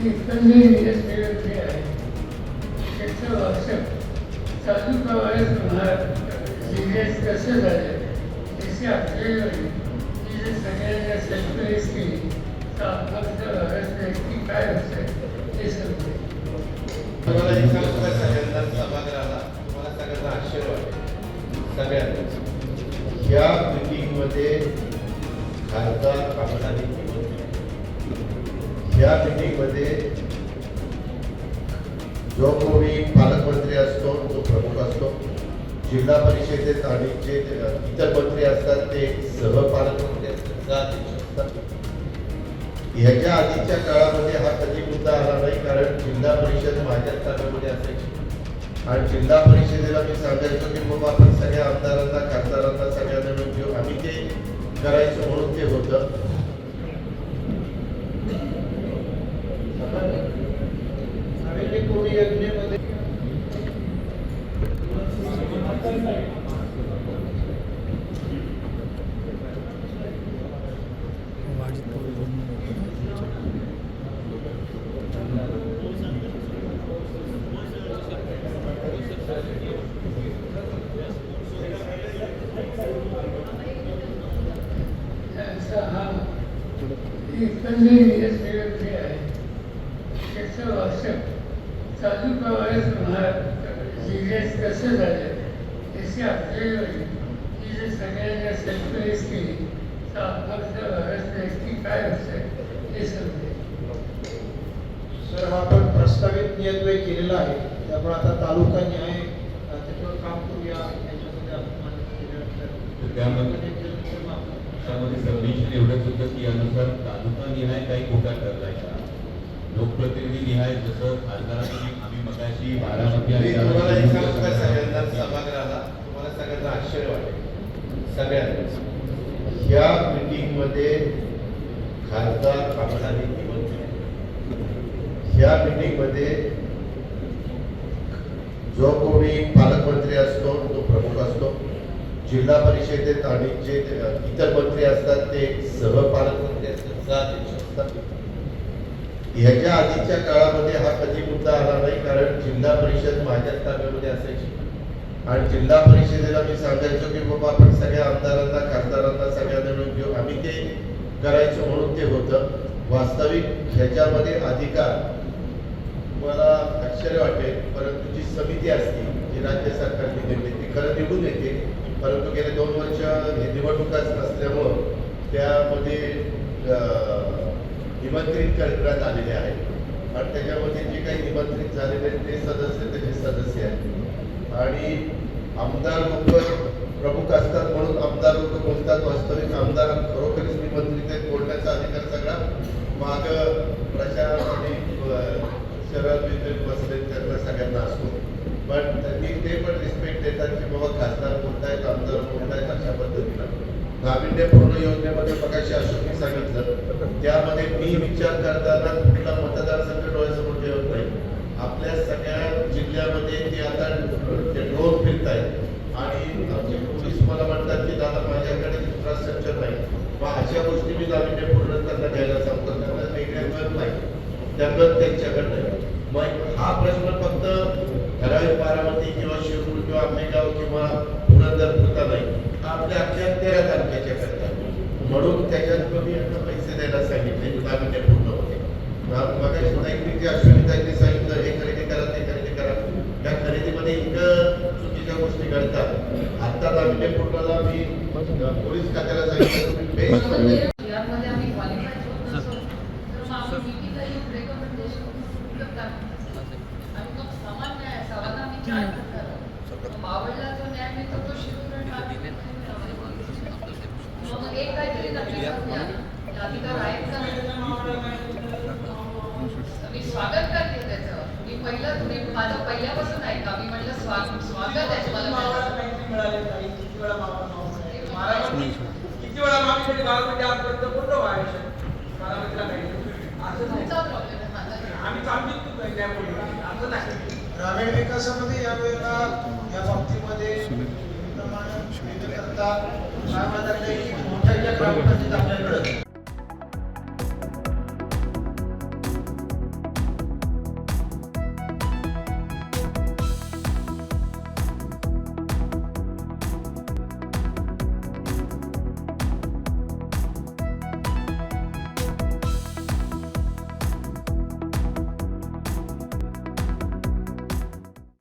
ते वाटेल सगळ्यांना या मिटिंगमध्ये खासदार आमदार या मिटिंगमध्ये जो कोणी पालकमंत्री असतो तो प्रमुख असतो जिल्हा परिषदेत आणि जे इतर मंत्री असतात ते सहपालकमंत्री असतात असतात. ह्याच्या आधीच्या काळामध्ये हा कधी मुद्दा आला नाही कारण जिल्हा परिषद माझ्याच ताब्यामध्ये असायची. आणि जिल्हा परिषदेला मी सांगायचो की मग आपण सगळ्या आमदारांना खासदारांना सगळ्यांना मिळतो आम्ही ते करायचं म्हणून ते होतं. योजनेमध्ये त्यांचा हा चालू प्रवाहात सिरियस कसं झालं त्याची आपल्याला की जर सगळ्यांना सरप्राईज केली तर काय होतं ते समजेल सर हा आपण प्रस्तावित नियतव्यय केलेला आहे. त्यामुळे आता तालुका न्याय त्याच्यावर काम करूया. याच्यामध्ये आपण मान्य केल्यानंतर त्यामध्ये त्यामध्ये सबमिशन एवढंच होतं की यानुसार तालुका निहाय काही कोटा ठरवायचा लोकप्रतिनिधी निहाय जसं खासदारांनी आम्ही मगाशी बारामती मी तुम्हाला एक सांगू का सगळ्यांना आणि सभागृहाला तुम्हाला सगळ्यांना आश्चर्य वाटेल. सगळ्यांना. या मिटिंगमध्ये खासदार आमदार या मिटिंगमध्ये जो कोणी पालकमंत्री असतो तो प्रमुख असतो. जिल्हा परिषदेत आणि जे इतर मंत्री असतात ते सहपालकमंत्री असतात सहअध्यक्ष असतात ह्याच्या आधीच्या काळामध्ये हा कधी मुद्दा आला नाही कारण जिल्हा परिषद माझ्याच ताब्यामध्ये असायची. आणि जिल्हा परिषदेला मी सांगायचो की बाबा आपण सगळ्या आमदारांना खासदारांना सगळ्यांना मिळून घेऊ. आम्ही ते करायचो म्हणून ते होतं. वास्तविक ह्याच्यामध्ये अधिकार मला आश्चर्य वाटेल परंतु जी समिती असते जी राज्य सरकारने नेमली ती खरं निघून येते. परंतु गेले दोन वर्ष हे निवडणुकाच नसल्यामुळं त्यामध्ये निमंत्रित करण्यात आलेले आहेत. आणि त्याच्यामध्ये जे काही निमंत्रित झालेले आहेत ते सदस्य त्याचे सदस्य आहेत. आणि आमदार लोक प्रमुख असतात म्हणून आमदार लोक बोलतात वास्तविक. आमदार खरोखरीच निमंत्रित आहेत बोलण्याचा अधिकार सगळा माग प्रचार आणि शहरात विद्युत बसले त्यांना सगळ्यांना असतो. पण त्यांनी ते पण रिस्पेक्ट देतात की बाबा खासदार बोलतायत आमदार बोलतायत अशा पद्धतीनं. नाविन्यपूर्ण योजनेमध्ये मगाशी मी सांगितलं. त्यामध्ये मी विचार करताना कुठला मतदारसंघ डोळ्यासमोर ठेवत नाही. आपल्या सगळ्या जिल्ह्यामध्ये ते आता ते ड्रोन फिरत आहेत आणि आमचे पोलीस मला म्हणतात की दादा माझ्याकडे इन्फ्रास्ट्रक्चर नाही. मग अशा गोष्टी मी नाविन्यपूर्ण त्यांना घ्यायला सांगतो. त्यांना वेगळ्या गट नाही. त्या गट त्यांच्याकडे नाही. मग हा प्रश्न फक्त ठराविक बारामती किंवा शिरूर किंवा आंबेगाव किंवा पुरंदर पुरता नाही. हा आपल्या अख्ख्या तेरा तालुक्याच्या करता. म्हणून त्याच्यात कमी द्यायला सांगितले नाविन्य पूर्ण होते. मगाशी जे अश्विनी ताईंनी सांगितलं हे खरेदी करा ते खरेदी करा. त्या खरेदीमध्ये इतकं चुकीच्या गोष्टी घडतात. आता नाविन्य पूर्णला मी पोलीस खात्याला सांगितलं बेस्ट मावळला हे मी स्वागत करते त्याचं. पहिलं तुम्ही माझं पहिल्यापासून आहे का मी म्हटलं स्वागत स्वागत आहे ग्रामीण विकासामध्ये या बाबतीमध्ये म्हणतात ते की मोठ्या ज्या ग्रामपंचायत आपल्याकडे